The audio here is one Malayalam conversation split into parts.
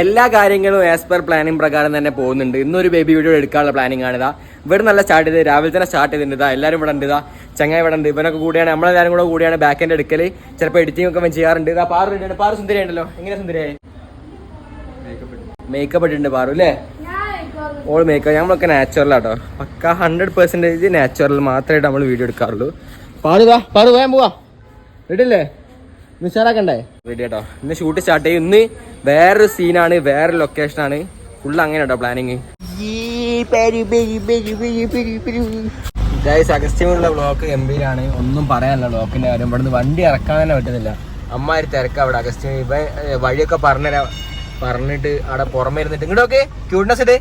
എല്ലാ കാര്യങ്ങളും ആസ് പെർ പ്ലാനിങ് പ്രകാരം തന്നെ പോകുന്നുണ്ട്. ഇന്നൊരു ബേബി വീഡിയോ എടുക്കാനുള്ള പ്ലാനിങ് ആണ് ഇതാ. ഇവിടെ നല്ല സ്റ്റാർട്ട് ചെയ്ത് രാവിലെ തന്നെ സ്റ്റാർട്ട് ചെയ്തിട്ടുണ്ട് എല്ലാവരും ഇവിടെ ഉണ്ട് ഇതാ. ചങ്ങായി ഇവിടെ ഉണ്ട്. ഇവനൊക്കെ കൂടിയാണ്. നമ്മളെല്ലാവരും കൂടെ കൂടിയാണ് ബാക്ക് എന്റെ എടുക്കൽ. ചിലപ്പോൾ എഡിറ്റിംഗ് ഒക്കെ ചെയ്യാറുണ്ട്. ഇതാ പാറു ഉണ്ട്. പാറു സുന്ദരി ഉണ്ടല്ലോ. എങ്ങനെ സുന്ദരിയായി മേക്കപ്പ് ഇട്ടിട്ടുണ്ട് പാറു അല്ലേ? ഓൾ മേക്കപ്പ് നമ്മളൊക്കെ നാച്ചുറൽ ആട്ടോ. പക്ക ഹൺഡ്രഡ് പെർസെന്റേജ് നാച്ചുറൽ മാത്രമായിട്ട് നമ്മൾ വീഡിയോ എടുക്കാറുള്ളൂ. പാറുതാ പാറു വേഗം പോവാ. റെഡിയല്ലേ നിസ്സാറാക്കണ്ടേ റെഡി കേട്ടോ ഇന്ന് ഷൂട്ട് സ്റ്റാർട്ട് ചെയ്യും. ഇന്ന് വേറൊരു സീനാണ് വേറൊരു ലൊക്കേഷനാണ് ഫുള്ള് അങ്ങനെ കേട്ടോ പ്ലാനിങ് ഗൈസ് അഗസ്ത്യമുള്ള ബ്ലോക്ക് ഗംഭീരാണ്. ഒന്നും പറയാനല്ല ബ്ലോക്കിന്റെ കാര്യം. ഇവിടുന്ന് വണ്ടി ഇറക്കാൻ തന്നെ പറ്റുന്നില്ല. അമ്മാര് തിരക്ക് അവിടെ അഗസ്ത്യം. ഇവ വഴിയൊക്കെ പറഞ്ഞുതരാ പറഞ്ഞിട്ട് അവിടെ പുറമേ ഇരുന്നിട്ട് ഇങ്ങോട്ടൊക്കെ ക്യൂട്ട്നെസ് ഇട്.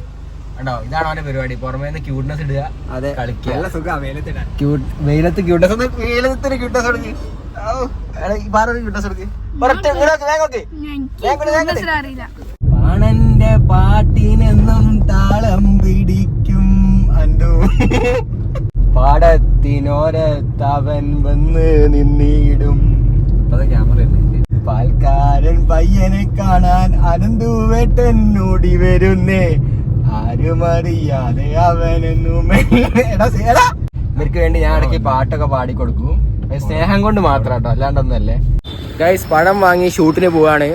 ഉണ്ടോ ഇതാണ് അവന്റെ പരിപാടി. പുറമേ നിന്ന് ക്യൂട്ട്നെസ് ഇടുക അതെ. കളിക്കുക. വെയിലത്ത് ക്യൂട്ട്നെസ് വെയിലത്തിന് ക്യൂട്ട്നെസ് തുടങ്ങി ക്യൂട്ട്നെസ് തുടങ്ങി പാണന്റെ പാട്ടിനെന്നും താളം പിടിക്കും അന്തോ. പാടത്തിനോരത്തവൻ വന്ന് നിന്നിടും. പാൽക്കാരൻ പയ്യനെ കാണാൻ അനന്തുവേട്ടൻ ഓടി വരുന്നേ. ആരും അറിയാതെ അവനെന്നും ഇവർക്ക് വേണ്ടി ഞാൻ ഇടയ്ക്ക് പാട്ടൊക്കെ പാടിക്കൊടുക്കും. സ്നേഹം കൊണ്ട് മാത്രം കേട്ടോ അല്ലാണ്ടൊന്നല്ലേ ഗൈസ് പഴം വാങ്ങി ഷൂട്ടിന് പോവാണ്.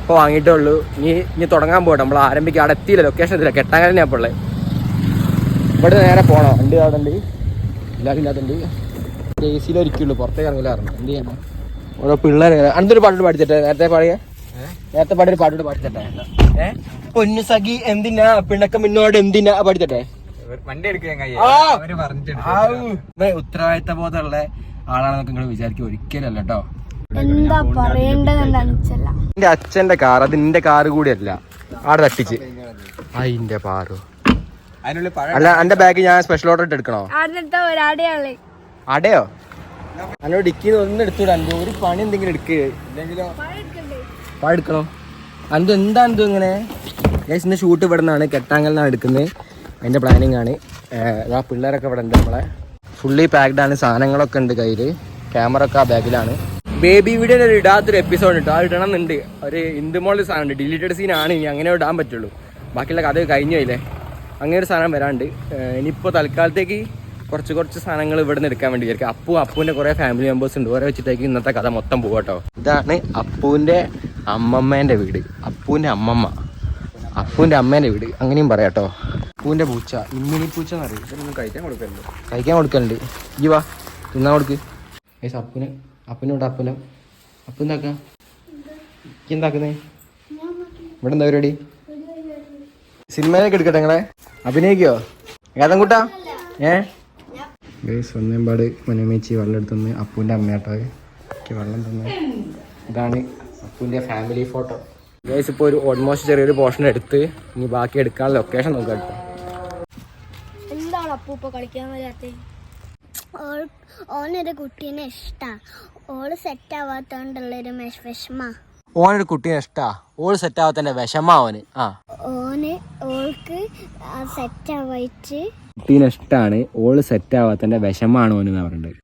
ഇപ്പോൾ വാങ്ങിയിട്ടേ ഉള്ളൂ ഇനി ഇനി തുടങ്ങാൻ പോകട്ടെ. നമ്മൾ ആരംഭിക്കുക അവിടെ എത്തിയില്ല. ലൊക്കേഷൻ എത്തില്ല കെട്ടാങ്കലിനെ അപ്പോൾ ഉള്ളത് ഇവിടെ നേരെ പോകണോ വണ്ടി അവിടെ ഉണ്ട് എല്ലാവരും ഇല്ലാത്തുണ്ട് എ സിയിൽ ഒരിക്കുള്ളൂ പുറത്തേക്ക് ഇറങ്ങില്ലായിരുന്നു എന്ത് ചെയ്യണം ഓരോ പിള്ളേർ അടുത്തൊരു പാട്ട് പാടിച്ചിട്ടെ നേരത്തെ പാടിയ? നേരത്തെ പാടി ഒരു പാടിത്തട്ടെ ഏ? പൊന്നു സഖി എന്തിനാ? പിണക്കം മുന്നോട് എന്തിനാ? പാടിത്തട്ടെ വണ്ടി എടുക്കാൻ ഉത്തരവാദിത്ത ബോധമുള്ള ആളാണെന്നൊക്കെ നിങ്ങൾ വിചാരിക്കും ഒരിക്കലല്ല കേട്ടോ. എന്താ എന്റെ അച്ഛന്റെ കാർ അത് നിന്റെ കാറ് കൂടിയല്ല. ആടെ തട്ടിച്ച്. അതിന്റെ പാറു. അല്ല എന്റെ ബാഗ് ഞാൻ സ്പെഷ്യൽ ഓർഡർ ഇട്ട് എടുക്കണോ? അടയോ? അല്ലോ ഡിക്കിന്ന് ഒന്നും എടുത്തുവിടാ ഒരു പണി എന്തെങ്കിലും എടുക്കുക ഇല്ലെങ്കിലോ? പാടെടുക്കണോ അന്തു എന്താ അന്തു ഇങ്ങനെ? ഗൈസ് ഇന്ന് ഷൂട്ട് ഇവിടെ നിന്നാണ് കെട്ടാങ്കലിനാണ് എടുക്കുന്നത് അതിന്റെ പ്ലാനിങ് ആണ്. ആ പിള്ളേരൊക്കെ ഇവിടെ ഉണ്ട് നമ്മളെ. ഫുള്ളി പാക്ഡ് ആണ്. സാധനങ്ങളൊക്കെ ഉണ്ട് കയ്യിൽ ക്യാമറ ഒക്കെ ആ ബാഗിലാണ് ബേബി വീഡിയോ ഒരു ഇടാത്തൊരു എപ്പിസോഡ് ഇട്ടു ആ ഇടണം എന്നുണ്ട് ഒരു ഇന്ദുമോളിൽ സാധനം ഉണ്ട്. ഡിലീറ്റഡ് സീൻ ആണ്. ഇനി അങ്ങനെ ഇടാൻ പറ്റുള്ളൂ. ബാക്കിയുള്ള കഥ കഴിഞ്ഞു പോയില്ലേ? അങ്ങനെ ഒരു സാധനം വരാണ്ട് ഇനിയിപ്പോൾ തൽക്കാലത്തേക്ക് കുറച്ച് കുറച്ച് സാധനങ്ങൾ ഇവിടെ നിന്ന് എടുക്കാൻ വേണ്ടി വിചാരിക്കും. അപ്പു അപ്പുവിന്റെ കുറേ ഫാമിലി മെമ്പേഴ്സ് ഉണ്ട്. ഓരോ വെച്ചിട്ടേക്ക് ഇന്നത്തെ കഥ മൊത്തം പോകട്ടോ ഇതാണ് അപ്പുവിന്റെ അമ്മമ്മേന്റെ വീട്. അപ്പുവിന്റെ അമ്മമ്മ. അപ്പുവിന്റെ അമ്മേന്റെ വീട്. അങ്ങനെയും പറയാട്ടോ അപ്പുവിന്റെ പൂച്ച. ഇമ്മിനി പൂച്ച എന്നറിയാം? പറയും കഴിക്കാൻ കൊടുക്കല്ലോ കഴിക്കാൻ കൊടുക്കലുണ്ട്. ഈ വാ. തിന്നാൻ കൊടുക്ക്. ഏസ് അപ്പുന് അപ്പനോട് അപ്പലം. അപ്പ എന്താക്കാ? എന്താക്കുന്നേ? ഇവിടെ എന്താ പരിപാടി? സിനിമയിലേക്ക് എടുക്കട്ടെ നിങ്ങളെ? അഭിനയിക്കോ? ഏതം കൂട്ടാ ഏ? ഗൈസ് ഒന്നേമ്പാട് മനോമേച്ചി വെള്ളം എടുത്തുനിന്ന് അപ്പൂന്റെ അമ്മയാട്ടോ. എനിക്ക് വെള്ളം തന്നു. ഇതാണ് അപ്പൂന്റെ ഫാമിലി ഫോട്ടോ ഗൈസ് ഇപ്പോൾ ഒരു ഓൾമോസ്റ്റ് ചെറിയൊരു പോർഷൻ എടുത്ത് ഇനി ബാക്കി എടുക്കാൻ ലൊക്കേഷൻ നോക്കാം കേട്ടോ എന്താണ് അപ്പൂപ്പ കളിക്കാൻ വരാത്തെ? ഓനൊരു കുട്ടീനെ ഇഷ്ടാ. ഓൾ സെറ്റ് ആവാത്തോണ്ടുള്ളൊരു വിഷമ. ഓനൊരു കുട്ടിയെ ഇഷ്ടാ. ഓൾ സെറ്റ് ആവാത്തന്റെ വിഷമാ അവന് ആ. ഓന് ഓൾക്ക് സെറ്റ് ആവായിട്ട് കുട്ടീനെ ഇഷ്ടാണ്. ഓൾ സെറ്റ് ആവാത്തന്റെ വിഷമാണ് ഓന് എന്ന് പറയുന്നത്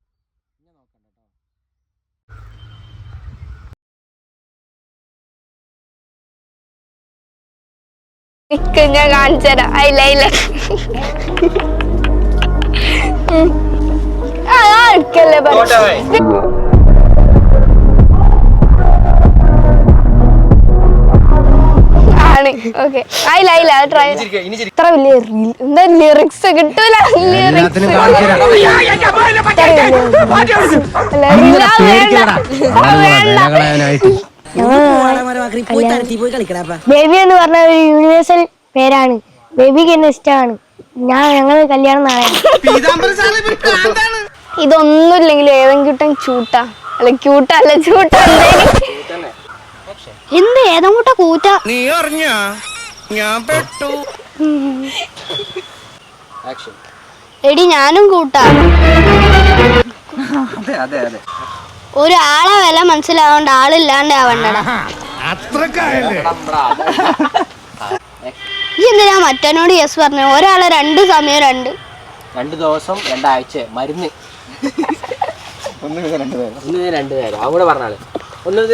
ഞാൻ കാണിച്ചുതരാം അയില്ല അയില്ല ആ ആ, എടുക്കല്ലേ ആണ്. ഓക്കെ ആയില്ല ആയില്ല ട്രൈ ഇത്ര വലിയ എന്താ ലിറിക്സ് കിട്ടൂല? ബേബി എന്ന് പറഞ്ഞ ഒരു യൂണിവേഴ്സൽ പേരാണ്. ബേബിക്ക് എന്നെ ഇഷ്ടമാണ് ഞാൻ ഞങ്ങൾ കല്യാണം നാളെ ഇതൊന്നുമില്ലെങ്കിലും ഏതെങ്കിലും ചൂട്ടാ അല്ല ക്യൂട്ടാ അല്ല ചൂട്ടാ എന്ത് ഏതങ്ങോട്ട കൂറ്റ? നീ അറിഞ്ഞ? ഞാൻ പെട്ടു. എടി ഞാനും കൂട്ടാ. അതെ അതെ അതെ. ഒരാളെ വില മനസ്സിലാവണ്ട ആളില്ലാണ്ട് ആവണ്ടടാ. ഈ എന്തിനാ മറ്റനോട് യെസ് പറഞ്ഞു? ഒരാളെ രണ്ട് സമയം രണ്ട്. രണ്ട് ദിവസം രണ്ടാഴ്ച മരുന്ന്. ഒന്ന് രണ്ട് നേരം ഇന്ന് രണ്ട് നേരം അവിടെ പറഞ്ഞാൽ.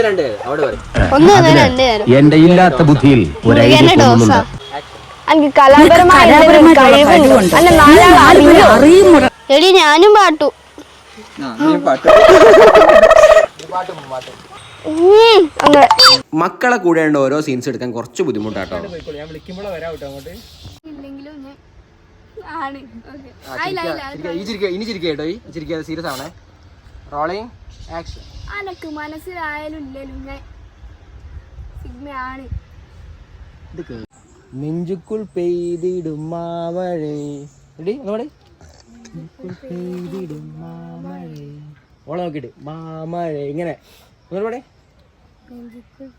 രണ്ട് അവിടെ പറയും ഒന്ന് ഒന്ന് രണ്ട് നേരം എന്റെ ഇല്ലാത്ത ബുദ്ധിയിൽ എനിക്ക് കലാപരമായ എന്തെങ്കിലും കഴിവുണ്ട് അല്ല നാലാൾ എടി ഞാനും പാട്ടു മക്കളെ കൂടെ ഓരോ സീൻസ് എടുക്കാൻ കുറച്ച് ബുദ്ധിമുട്ടാട്ടോ ഇനി ചിരിക്കേട്ടോ ഈ ചിരിക്കാതെ സീരിയസ് ആണേ റോളിങ് ആക്ഷൻ അനക്ക് മനസ്സിലായാലും ഞാൻ സിഗ്മയാണ്. നെഞ്ചുക്കുൾ പെയ്തിടും മാമഴേ എടി ഒന്നുകൂടെ പെയ്തിടും മാമഴേ ഓളെ നോക്കിയിട്ട്. മാമഴേ. ഇങ്ങനെ.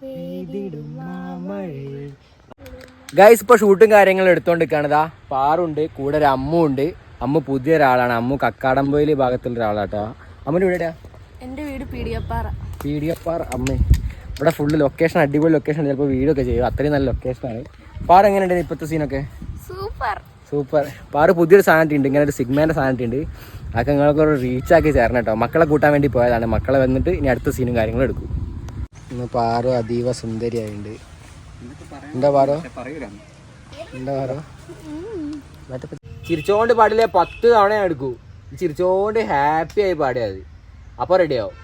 പെയ്തിടും മാമഴേ ഗൈസ് ഇപ്പോൾ ഷൂട്ടും കാര്യങ്ങളും എടുത്തോണ്ടിരിക്കുകയാണ് ഇതാ പാറുണ്ട് കൂടെ ഒരു അമ്മു ഉണ്ട് അമ്മു പുതിയ ഒരാളാണ് അമ്മു കക്കാടംപോയിൽ ഭാഗത്തുള്ള ഒരാളാട്ടോ എന്റെ വീട് അമ്മ. ഇവിടെ ഫുള്ള് ലൊക്കേഷൻ അടിപൊളി ലൊക്കേഷൻ ചിലപ്പോൾ വീഡിയോ ഒക്കെ ചെയ്യും. അത്രയും നല്ല ലൊക്കേഷൻ ലൊക്കേഷനാണ് പാറ എങ്ങനെയുണ്ട് ഇപ്പോഴത്തെ സീനൊക്കെ സൂപ്പർ സൂപ്പർ പാറ പുതിയൊരു സാധനം ഉണ്ട്. ഇങ്ങനെ ഒരു സിഗ്മേന്റെ സാധനം ഉണ്ട്. അതൊക്കെ നിങ്ങൾക്ക് ഒരു റീച്ച് ആക്കി ചേരണം കേട്ടോ. മക്കളെ കൂട്ടാൻ വേണ്ടി പോയതാണ്. മക്കളെ വന്നിട്ട് ഇനി അടുത്ത സീനും കാര്യങ്ങളും എടുക്കും. ഇന്ന് പാറു അതീവ സുന്ദരിയായിട്ടുണ്ട്. എന്താ പാറോ? എന്താ പാറോ? ചിരിച്ചോണ്ട് പാടില്ലേ? പത്ത് തവണ എടുക്കൂ. ചിരിച്ചോണ്ട് ഹാപ്പി ആയി പാടിയാൽ മതി. അപ്പൊ റെഡി ആവും.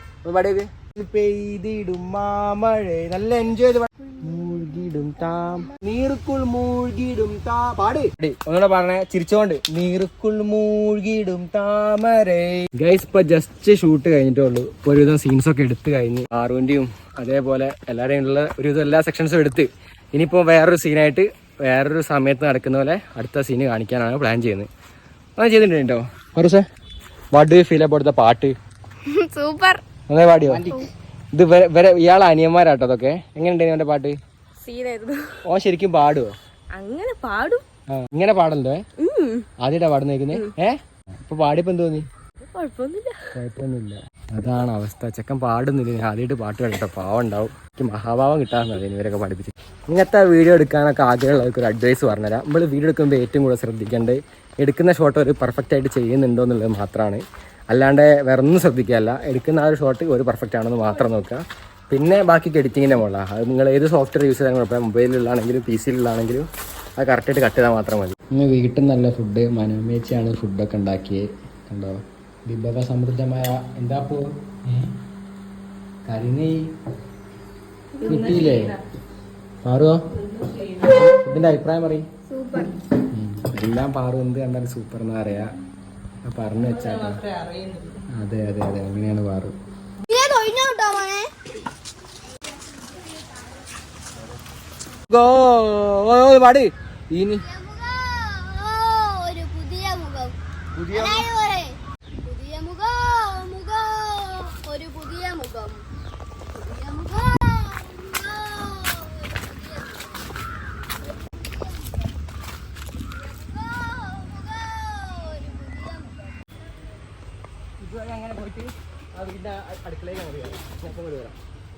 പെയ്തിടും മാമഴ നല്ല എൻജോയ് മൂഴ്കിടും താം. നീർക്കുൾ മൂഴ്കിടും താ. പാട്. ഒന്നുകൂടെ പറഞ്ഞേ ചിരിച്ചോണ്ട്. നീർക്കുൾ മൂഴ്കിടും താമരേ. ഗൈസ് ഇപ്പൊ ജസ്റ്റ് ഷൂട്ട് കഴിഞ്ഞിട്ടുള്ളൂ ഇപ്പൊ ഒരുവിധം സീൻസ് ഒക്കെ എടുത്തു കഴിഞ്ഞ്. ആറുവിന്റെയും അതേപോലെ എല്ലാരെയും ഉള്ള ഒരുവിധം എല്ലാ സെക്ഷൻസും എടുത്ത്. ഇനിയിപ്പോ വേറൊരു സീനായിട്ട് വേറൊരു സമയത്ത് നടക്കുന്ന പോലെ അടുത്ത സീന് കാണിക്കാനാണ് പ്ലാൻ ചെയ്യുന്നത്. അത് ചെയ്തിട്ടുണ്ടോ? മറുസേ what do feel about the പാട്ട് സൂപ്പർ. നന്നായി പാടിയോ? ഇത് വരെ വരെ ഇയാളെ അനിയന്മാരാട്ടോ അതൊക്കെ. എങ്ങനെയുണ്ടായിരുന്നു അവന്റെ പാട്ട്? ഓ ശരിക്കും പാടുവോ? അങ്ങനെ പാടും. ആ ഇങ്ങനെ പാടല്ലോ ആദ്യമായിട്ടാ പാടുന്നേക്കുന്നേ. ഏ? ഇപ്പൊ പാടിയപ്പോ എന്ത് തോന്നി? കുഴപ്പമൊന്നുമില്ല. കുഴപ്പമൊന്നുമില്ല. അതാണ് അവസ്ഥ. ചെക്കൻ പാടുന്നില്ല. ഞാൻ ആദ്യമായിട്ട് പാട്ട് കേട്ടോ പാവം ഉണ്ടാവും എനിക്ക് മഹാഭാവം കിട്ടാറുണ്ട് ഇവരൊക്കെ പഠിപ്പിച്ച്. ഇങ്ങനത്തെ വീഡിയോ എടുക്കാനൊക്കെ ആഗ്രഹമുള്ളവർക്ക് ഒരു അഡ്വൈസ് പറഞ്ഞുതരാം. നമ്മൾ വീഡിയോ എടുക്കുമ്പോൾ ഏറ്റവും കൂടുതൽ ശ്രദ്ധിക്കേണ്ടത് എടുക്കുന്ന ഷോട്ട് ഒരു പെർഫെക്റ്റ് ആയിട്ട് ചെയ്യുന്നുണ്ടോ എന്നുള്ളത് മാത്രമാണ്. അല്ലാണ്ട് വേറെ ഒന്നും ശ്രദ്ധിക്കാല്ല എടുക്കുന്ന ആ ഒരു ഷോട്ട് ഒരു പെർഫെക്റ്റ് ആണെന്ന് മാത്രം നോക്കുക. പിന്നെ ബാക്കി എഡിറ്റിങ്ങിന്റെ മുകളിലാണ് അത് നിങ്ങൾ ഏത് സോഫ്റ്റ്വെയർ യൂസ് ചെയ്താലും കുഴപ്പമില്ല. മൊബൈലിലാണെങ്കിലും പി സിയിലാണെങ്കിലും അത് കറക്റ്റായിട്ട് കട്ട് ചെയ്താൽ മാത്രം മതി. ഇന്ന് വീട്ടിൽ നല്ല ഫുഡ് മനോമേച്ചയാണ് ഫുഡൊക്കെ ഉണ്ടാക്കിയത് കണ്ടോ? വിഭവ സമൃദ്ധമായ എന്താ പോ? മാറുവോ? കിട്ടിയില്ലേ ഇതിന്റെ അഭിപ്രായം പറയും. എല്ലാം പാറു എന്ത് കണ്ടാലും സൂപ്പർ എന്ന് പറയാ. പറഞ്ഞു വെച്ചാ അതെ അതെ അതെ. അങ്ങനെയാണ് പാറു ഗോ പാട്. ഇനി ഒരു പുതിയ മുഖം. പുതിയ മുഖം മുഖം ഒരു പുതിയ മുഖം പുതിയ മുഖം മുഖം, ഒരു പുതിയ മുഖം, മുഖം, ഒരു പുതിയ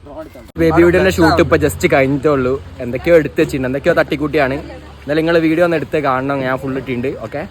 മുഖം. ബേബി വീഡിയോന്റെ ഷൂട്ട് ഇപ്പൊ ജസ്റ്റ് കഴിഞ്ഞിട്ടേ ഉള്ളൂ. എന്തൊക്കെയോ എടുത്ത് വെച്ചിട്ടുണ്ട്. എന്തൊക്കെയോ തട്ടിക്കൂട്ടിയാണ്. എന്നാലും നിങ്ങൾ വീഡിയോ ഒന്ന് എടുത്ത് കാണണം. ഞാൻ ഫുൾ ഇട്ടിട്ടുണ്ട്. ഓക്കെ